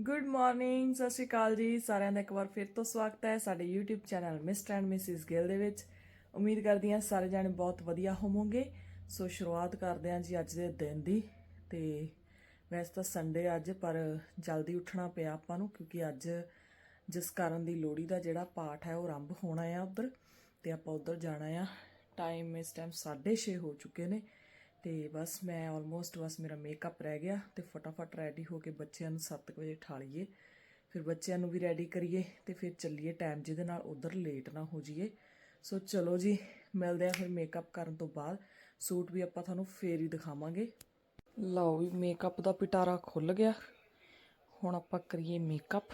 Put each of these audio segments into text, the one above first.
Good morning ਸਤਿ ਸ਼੍ਰੀ ਅਕਾਲ ਜੀ। ਸਾਰਿਆਂ ਦਾ ਇੱਕ ਵਾਰ ਫਿਰ ਤੋਂ ਸਵਾਗਤ ਹੈ ਸਾਡੇ YouTube channel mister and missus Gill ਦੇ ਵਿੱਚ। ਉਮੀਦ ਕਰਦੀ ਹਾਂ ਸਾਰੇ ਜਾਣੇ ਬਹੁਤ ਵਧੀਆ ਹੋਵੋਗੇ। ਸੋ ਸ਼ੁਰੂਆਤ ਕਰਦੇ ਹਾਂ ਜੀ ਅੱਜ ਦੇ ਦਿਨ ਦੀ। ਤੇ ਵੈਸੇ ਤਾਂ ਸੰਡੇ ਅੱਜ, ਪਰ ਜਲਦੀ ਉੱਠਣਾ ਪਿਆ ਆਪਾਂ ਨੂੰ, ਕਿਉਂਕਿ ਅੱਜ ਜਿਸ ਕਾਰਨ ਦੀ ਲੋਹੜੀ ਦਾ ਜਿਹੜਾ ਪਾਠ ਹੈ, ਉਹ ਆਰੰਭ ਹੋਣਾ ਆ ਉਧਰ। ਤੇ ਆਪਾਂ ਉਧਰ ਜਾਣਾ ਆ। ਟਾਈਮ ਇਸ ਟਾਈਮ 6:30 ਹੋ ਚੁੱਕੇ ਨੇ। ਤੇ ਬਸ ਮੈਂ ਆਲਮੋਸਟ ਬਸ ਮੇਰਾ ਮੇਕਅਪ ਰਹਿ ਗਿਆ ਤੇ ਫਟਾਫਟ ਰੈਡੀ ਹੋ ਕੇ ਬੱਚਿਆਂ ਨੂੰ 7 ਵਜੇ ਠਾਲੀਏ। ਫਿਰ ਬੱਚਿਆਂ ਨੂੰ ਵੀ ਰੈਡੀ ਕਰੀਏ ਤੇ ਫਿਰ ਚੱਲੀਏ ਟਾਈਮ ਜਿਹਦੇ ਨਾਲ ਉਧਰ ਲੇਟ ਨਾ ਹੋ ਜਾਈਏ। ਸੋ ਚਲੋ ਜੀ, ਮਿਲਦੇ ਆ ਫਿਰ ਮੇਕਅਪ ਕਰਨ ਤੋਂ ਬਾਅਦ। ਸੂਟ ਵੀ ਆਪਾਂ ਤੁਹਾਨੂੰ ਫੇਰ ਹੀ ਦਿਖਾਵਾਂਗੇ। ਲਓ ਵੀ ਮੇਕਅਪ ਦਾ ਪਿਟਾਰਾ ਖੁੱਲ ਗਿਆ। ਹੁਣ ਆਪਾਂ ਕਰੀਏ ਮੇਕਅਪ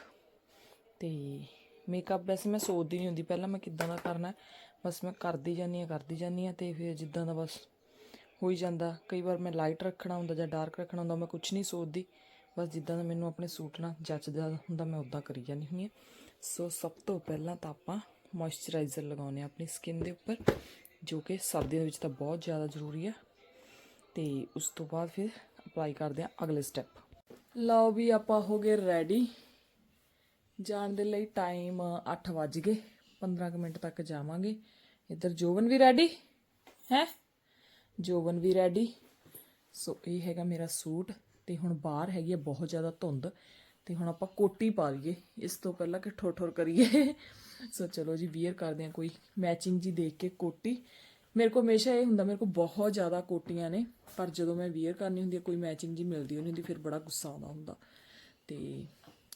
ਤੇ ਮੇਕਅਪ ਵੈਸੇ ਮੈਂ ਸੋਚਦੀ ਨਹੀਂ ਹੁੰਦੀ, ਪਹਿਲਾਂ ਮੈਂ ਕਿੱਦਾਂ ਦਾ ਕਰਨਾ ਬਸ ਮੈਂ ਕਰਦੀ ਜਾਂਦੀ ਆ ਕਰਦੀ ਜਾਂਦੀ ਆ ਤੇ ਫਿਰ ਜਿੱਦਾਂ ਦਾ ਬਸ ਹੋ ਹੀ ਜਾਂਦਾ। ਕਈ ਵਾਰ ਮੈਂ ਲਾਈਟ ਰੱਖਣਾ ਹੁੰਦਾ ਜਾਂ ਡਾਰਕ ਰੱਖਣਾ ਹੁੰਦਾ, ਮੈਂ ਕੁਝ ਨਹੀਂ ਸੋਚਦੀ। ਬਸ ਜਿੱਦਾਂ ਦਾ ਮੈਨੂੰ ਆਪਣੇ ਸੂਟ ਨਾਲ ਜੱਚਦਾ ਹੁੰਦਾ, ਮੈਂ ਉਦਾਂ ਕਰੀ ਜਾਂਦੀ ਹੁੰਦੀ ਹਾਂ। ਸੋ ਸਭ ਤੋਂ ਪਹਿਲਾਂ ਤਾਂ ਆਪਾਂ ਮੋਇਸਚਰਾਈਜ਼ਰ ਲਗਾਉਨੇ ਆ ਆਪਣੀ ਸਕਿਨ ਦੇ ਉੱਪਰ, ਜੋ ਕਿ ਸਰਦੀਆਂ ਦੇ ਵਿੱਚ ਤਾਂ ਬਹੁਤ ਜ਼ਿਆਦਾ ਜ਼ਰੂਰੀ ਆ। ਤੇ ਉਸ ਤੋਂ ਬਾਅਦ ਫਿਰ ਅਪਲਾਈ ਕਰਦੇ ਆ ਅਗਲੇ ਸਟੈਪ ਲਓ ਵੀ ਆਪਾਂ ਹੋ ਗਏ ਰੈਡੀ ਜਾਣ ਦੇ ਲਈ ਟਾਈਮ 8 ਵੱਜ ਗਏ 15 ਕੁ ਮਿੰਟ ਤੱਕ ਜਾਵਾਂਗੇ। ਇੱਧਰ ਜੋਵਨ ਵੀ ਰੈਡੀ ਹੈ? ਜੋਵਨ ਵੀ ਰੈਡੀ ਸੋ ਇਹ ਹੈਗਾ ਮੇਰਾ ਸੂਟ ਤੇ ਹੁਣ ਬਾਹਰ ਹੈਗੀ ਆ ਬਹੁਤ ਜ਼ਿਆਦਾ ਧੁੰਦ ਤੇ ਹੁਣ ਆਪਾਂ ਕੋਟੀ ਪਾ ਲਈਏ। ਇਸ ਤੋਂ ਪਹਿਲਾਂ ਕਿ ਠੋਰ ਠੋਰ ਕਰੀਏ। ਸੋ ਚਲੋ ਜੀ ਵੀਅਰ ਕਰਦੇ ਆ ਕੋਈ ਮੈਚਿੰਗ ਜੀ ਦੇਖ ਕੇ ਕੋਟੀ। ਮੇਰੇ ਕੋਲ ਹਮੇਸ਼ਾ ਇਹ ਹੁੰਦਾ, ਮੇਰੇ ਕੋਲ ਬਹੁਤ ਜ਼ਿਆਦਾ ਕੋਟੀਆਂ ਨੇ, ਪਰ ਜਦੋਂ ਮੈਂ ਵੀਅਰ ਕਰਨੀ ਹੁੰਦੀ ਹੈ ਕੋਈ ਮੈਚਿੰਗ ਜੀ ਮਿਲਦੀ ਨਹੀਂ ਹੁੰਦੀ, ਫਿਰ ਬੜਾ ਗੁੱਸਾ ਆਉਂਦਾ ਹੁੰਦਾ। ਤੇ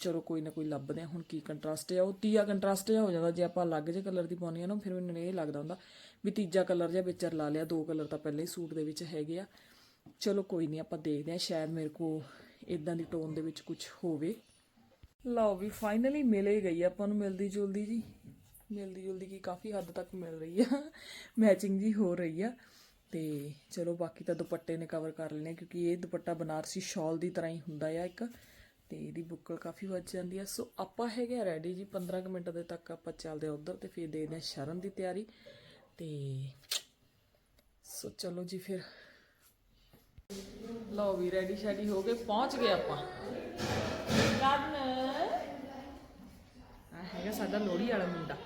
ਚਲੋ, ਕੋਈ ਨਾ ਕੋਈ ਲੱਭਦੇ ਆ। ਹੁਣ ਕੀ ਕੰਟਰਾਸਟ ਹੈ ਉਹ ਤੀਆ ਕੰਟਰਾਸਟ ਜਿਹਾ ਹੋ ਜਾਂਦਾ। ਜੇ ਆਪਾਂ ਅਲੱਗ ਜਿਹੇ ਕਲਰ ਦੀ ਪਾਉਣੀ ਆ ਨਾ, ਫਿਰ ਮੈਨੂੰ ਇਹ ਲੱਗਦਾ ਹੁੰਦਾ ਵੀ ਤੀਜਾ ਕਲਰ ਜਾਂ ਵਿੱਚ ਲਾ ਲਿਆ, ਦੋ ਕਲਰ ਤਾਂ ਪਹਿਲਾਂ ਹੀ ਸੂਟ ਦੇ ਵਿੱਚ ਹੈਗੇ ਆ। ਚਲੋ ਕੋਈ ਨਹੀਂ, ਆਪਾਂ ਦੇਖਦੇ ਆ ਸ਼ਾਇਦ ਮੇਰੇ ਕੋ ਇਦਾਂ ਦੀ ਟੋਨ ਦੇ ਵਿੱਚ ਕੁਝ ਹੋਵੇ। ਲਓ ਵੀ ਫਾਈਨਲੀ ਮਿਲੇ ਹੀ ਗਈ ਆਪਾਂ ਨੂੰ ਮਿਲਦੀ ਜੁਲਦੀ ਜੀ। ਮਿਲਦੀ ਜੁਲਦੀ ਕੀ ਕਾਫੀ ਹੱਦ ਤੱਕ ਮਿਲ ਰਹੀ ਆ। ਮੈਚਿੰਗ ਜੀ ਹੋ ਰਹੀ ਆ। ਤੇ ਚਲੋ ਬਾਕੀ ਤਾਂ ਦੁਪੱਟੇ ਨੇ ਕਵਰ ਕਰ ਲੈਣੇ ਕਿਉਂਕਿ ਇਹ ਦੁਪੱਟਾ ਬਨਾਰਸੀ ਸ਼ਾਲ ਦੀ ਤਰ੍ਹਾਂ ਹੀ ਹੁੰਦਾ ਆ ਇੱਕ। ਤੇ ਇਹਦੀ ਬੁੱਕਲ ਕਾਫੀ ਵੱਜ ਜਾਂਦੀ ਆ। ਸੋ ਆਪਾਂ ਹੈਗੇ ਰੈਡੀ ਜੀ 15 ਕੁ ਮਿੰਟ ਦੇ ਤੱਕ ਆਪਾਂ ਚੱਲਦੇ ਆ ਉਧਰ ਤੇ ਫਿਰ ਦੇਖਦੇ ਆ ਸ਼ਰਨ ਦੀ ਤਿਆਰੀ। ਤੇ ਸੋ ਚਲੋ ਜੀ ਫਿਰ। ਲਓ ਵੀ ਰੈਡੀ ਸ਼ੈਡੀ ਹੋ ਗਏ ਪਹੁੰਚ ਗਏ ਆਪਾਂ। ਕਰਨ ਆ ਹੈਗਾ ਸਾਡਾ ਲੋੜੀ ਵਾਲਾ ਮੁੰਡਾ।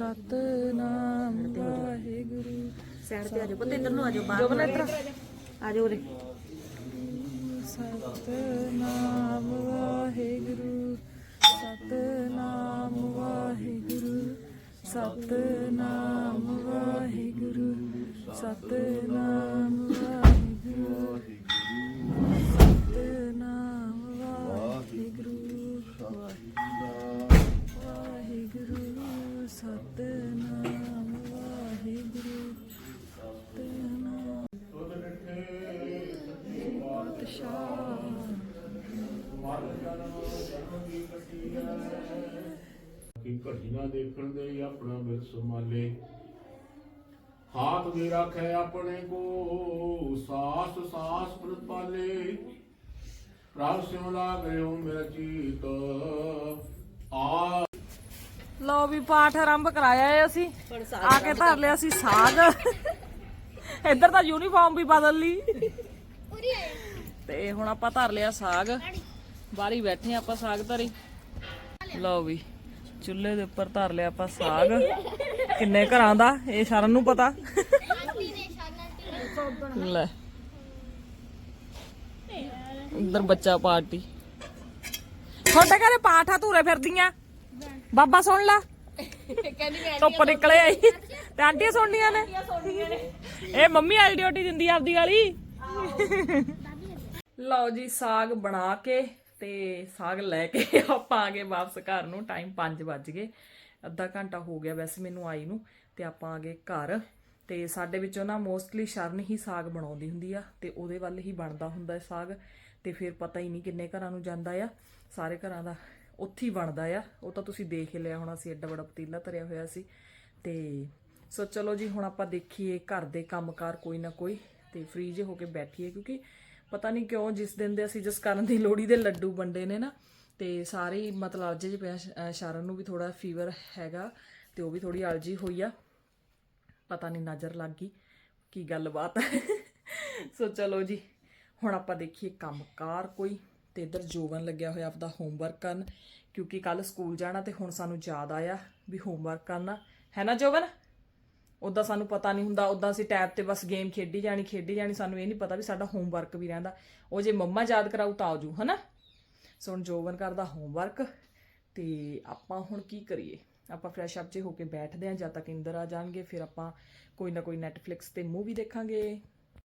ਸਤਨਾਮ ਵਾਹਿਗੁਰੂ। ਸਾਈਡ ਤੇ ਆ ਜਾਓ। ਪੁੱਤ ਇੱਧਰ ਨੂੰ ਆ ਜਾਓ ਬਾਹਰ ਜੋਬਨ ਇੱਧਰ ਆ ਜਾਓ ਉਰੇ। ਸਤਨਾਮ ਵਾਹਿਗੁਰੂ ਸਤਨਾਮ ਵਾਹਿਗੁਰੂ ਸਤਨਾਮ ਵਾਹਿਗੁਰੂ ਸਤਨਾਮ ਕਿ ਦੇਖਣ ਦੇ ਹੀ ਆਪਣਾ ਬਿਰ ਸੰਭਾਲੇ ਹਾਥ ਵੀ ਰੱਖੇ ਆਪਣੇ ਕੋ ਸਾਸ ਸਾਸ ਪ੍ਰਤਪਾਲੇ ਪ੍ਰਭ ਸਿਉ ਲਾਗ ਰਿਓ ਮੇਰਾ ਚੀਤ। ਆ ਲਓ ਵੀ ਪਾਠ ਆਰੰਭ ਕਰਾਇਆ ਹੈ ਅਸੀਂ। ਆ ਕੇ ਧਰ ਲਿਆ ਸੀ ਸਾਗ। ਇੱਧਰ ਤਾਂ ਯੂਨੀਫਾਰਮ ਵੀ ਬਦਲ ਲਈ। ਤੇ ਹੁਣ ਆਪਾਂ ਧਰ ਲਿਆ ਸਾਗ। ਬਾਹਰੀ ਬੈਠੇ ਆਪਾਂ ਸਾਗ ਧਰੀ। ਲਓ ਵੀ, ਚੁੱਲ੍ਹੇ ਦੇ ਉੱਪਰ ਧਰ ਲਿਆ ਆਪਾਂ ਸਾਗ। ਕਿੰਨੇ ਘਰਾਂ ਦਾ, ਇਹ ਸ਼ਰਨ ਨੂੰ ਪਤਾ। ਲੈ। ਇੱਧਰ ਬੱਚਾ ਪਾਰਟੀ। ਤੁਹਾਡੇ ਘਰੇ ਪਾਠ ਧੂਰੇ ਫਿਰਦੀਆਂ। ਬਾਬਾ ਸੁਣ ਲਾ। ਧੁੱਪ ਨਿਕਲੇ ਆਈ। ਤੇ ਆਂਟੀਆਂ ਸੁਣਨੀਆਂ ਨੇ। ਇਹ ਮੰਮੀ ਵਾਲੀ ਡਿਊਟੀ ਦਿੰਦੀ ਆਪਦੀ ਵਾਲੀ। ਲਓ ਜੀ, ਸਾਗ ਬਣਾ ਕੇ ਤੇ ਸਾਗ ਲੈ ਕੇ ਆਪਾਂ ਆ ਗਏ ਵਾਪਸ ਘਰ ਨੂੰ ਟਾਈਮ 5 ਵੱਜ ਗਏ। ਅੱਧਾ ਘੰਟਾ ਹੋ ਗਿਆ ਵੈਸੇ ਮੈਨੂੰ ਆਈ ਨੂੰ ਤੇ ਆਪਾਂ ਆ ਗਏ ਘਰ। ਤੇ ਸਾਡੇ ਵਿੱਚੋਂ ਨਾ ਮੋਸਟਲੀ ਸ਼ਰਨ ਹੀ ਸਾਗ ਬਣਾਉਂਦੀ ਹੁੰਦੀ ਆ ਤੇ ਉਹਦੇ ਵੱਲ ਹੀ ਬਣਦਾ ਹੁੰਦਾ ਹੈ ਸਾਗ। ਤੇ ਫਿਰ ਪਤਾ ਹੀ ਨਹੀਂ ਕਿੰਨੇ ਘਰਾਂ ਨੂੰ ਜਾਂਦਾ ਆ। ਸਾਰੇ ਘਰਾਂ ਦਾ ਉੱਥੇ ਹੀ ਬਣਦਾ ਆ। ਉਹ ਤਾਂ ਤੁਸੀਂ ਦੇਖ ਹੀ ਲਿਆ ਹੋਣਾ ਸੀ, ਐਡਾ ਬੜਾ ਪਤੀਲਾ ਧਰਿਆ ਹੋਇਆ ਸੀ। ਤੇ ਸੋ ਚਲੋ ਜੀ, ਹੁਣ ਆਪਾਂ ਦੇਖੀਏ ਘਰ ਦੇ ਕੰਮਕਾਰ ਕੋਈ ਨਾ ਕੋਈ। ਤੇ ਫ੍ਰੀ ਜੇ ਹੋ ਕੇ ਬੈਠੀਏ ਕਿਉਂਕਿ ਪਤਾ ਨਹੀਂ ਕਿਉਂ ਜਿਸ ਦਿਨ ਦੇ ਅਸੀਂ ਜਿਸ ਕਰਨ ਦੀ ਲੋੜੀ ਦੇ ਲੱਡੂ ਵੰਡੇ ਨੇ ਨਾ, ਤੇ ਸਾਰੇ ਹੀ ਮਤਲਬ ਅੱਜ ਜੇ ਪਿਆ ਸ਼ਰਨ ਨੂੰ ਵੀ ਥੋੜਾ ਫੀਵਰ ਹੈਗਾ, ਤੇ ਉਹ ਵੀ ਥੋੜੀ ਅਲਜੀ ਹੋਈ ਆ। ਪਤਾ ਨਹੀਂ ਨਜ਼ਰ ਲੱਗ ਗਈ, ਕੀ ਗੱਲਬਾਤ ਹੈ ਸੋ ਚਲੋ ਜੀ, ਹੁਣ ਆਪਾਂ ਦੇਖੀਏ ਕੰਮਕਾਰ ਕੋਈ, ਤੇ ਇਧਰ ਜੋਵਨ ਲੱਗਿਆ ਹੋਇਆ ਆਪਦਾ ਹੋਮਵਰਕ ਕਰਨ, ਕਿਉਂਕਿ ਕੱਲ ਸਕੂਲ ਜਾਣਾ ਤੇ ਹੁਣ ਸਾਨੂੰ ਯਾਦ ਆਇਆ ਵੀ ਹੋਮਵਰਕ ਕਰਨਾ। ਹੈ ਨਾ ਜੋਵਨ ਉਦਾਂ ਸਾਨੂੰ ਪਤਾ ਨਹੀਂ ਹੁੰਦਾ ਉਦਾਂ ਅਸੀਂ ਟੈਬ ਤੇ ਬਸ ਗੇਮ ਖੇਡੀ ਜਾਣੀ ਖੇਡੀ ਜਾਣੀ, ਸਾਨੂੰ ਇਹ ਨਹੀਂ ਪਤਾ ਵੀ ਸਾਡਾ ਹੋਮਵਰਕ ਵੀ ਰਹਿੰਦਾ। ਉਹ ਜੇ ਮੰਮਾ ਯਾਦ ਕਰਾਉ ਤਾਂ ਆਜੂ, ਹਨਾ? ਸੋ ਹੁਣ ਜੋਵਨ ਕਰਦਾ ਹੋਮਵਰਕ ਤੇ ਆਪਾਂ ਹੁਣ ਕੀ ਕਰੀਏ? ਆਪਾਂ ਫਰੈਸ਼ ਅਪ ਜੇ ਹੋ ਕੇ ਬੈਠਦੇ ਆਂ ਜਦ ਤੱਕ ਇੰਦਰ ਆ ਜਾਣਗੇ, ਫਿਰ ਆਪਾਂ ਕੋਈ ਨਾ ਕੋਈ ਨੈਟਫਲਿਕਸ ਤੇ ਮੂਵੀ ਦੇਖਾਂਗੇ।